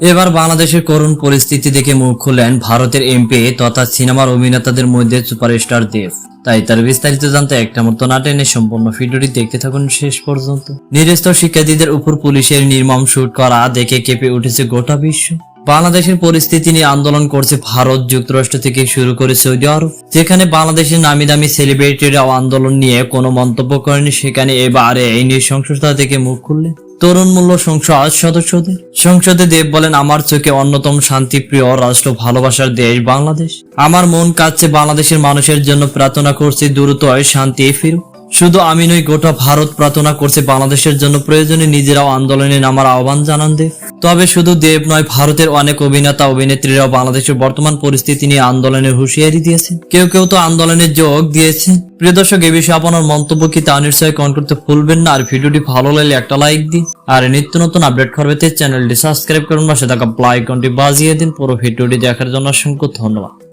এবার বাংলাদেশের করুণ পরিস্থিতি দেখে মুখ খুললেন ভারতের এমপি তথা সিনেমার অভিনেতাদের মধ্যে সুপারস্টার দেব। তাই তার বিস্তারিত জানতে একটা মতো না টেনে সম্পূর্ণ ভিডিওটি দেখতে থাকুন শেষ পর্যন্ত। নিরস্ত শিক্ষার্থীদের উপর পুলিশের নির্মম শুট করা দেখে কেঁপে উঠেছে গোটা বিশ্ব। বাংলাদেশের পরিস্থিতি নিয়ে আন্দোলন করছে ভারত, যুক্তরাষ্ট্র থেকে শুরু করে সৌদি আরব, যেখানে বাংলাদেশের নামি দামি সেলিব্রিটিরাও আন্দোলন নিয়ে কোনো মন্তব্য করেনি, সেখানে এবারে এই নৃশংসতা থেকে মুখ খুললেন। তরুণ মূল্য সংসদ সদস্যদের। সংসদে দেব বলেন, আমার চোখে অন্যতম শান্তিপ্রিয় রাষ্ট্র ভালোবাসার দেশ বাংলাদেশ। আমার মন কাছে বাংলাদেশের মানুষের জন্য প্রার্থনা করছি, দ্রুতই শান্তি ফিরুক। শুধু আমি নই গোটা ভারত প্রার্থনা করছে, বাংলাদেশের জন্য প্রয়োজনে নিজেরাও আন্দোলনে নামার আহ্বান জানান দেব তবে শুধু দেব নয়, ভারতের অনেক অভিনেতা, অভিনেত্রীরাও বাংলাদেশের বর্তমান পরিস্থিতি নিয়ে আন্দোলনের হুঁশিয়ারি দিয়েছে কেউ কেউ তো আন্দোলনে যোগ দিয়েছে প্রিয় দর্শক, এ বিষয়ে আপনার মন্তব্য কি তা নিশ্চয়ই কমেন্ট করতে ভুলবেন না। আর ভিডিওটি ভালো লাগলে একটা লাইক দিন। আর নিত্য নতুন আপডেট করবে চ্যানেলটি সাবস্ক্রাইব করুন। পাশে থাকা আইকনটি বাজিয়ে দিন। পুরো ভিডিওটি দেখার জন্য অসংখ্য ধন্যবাদ।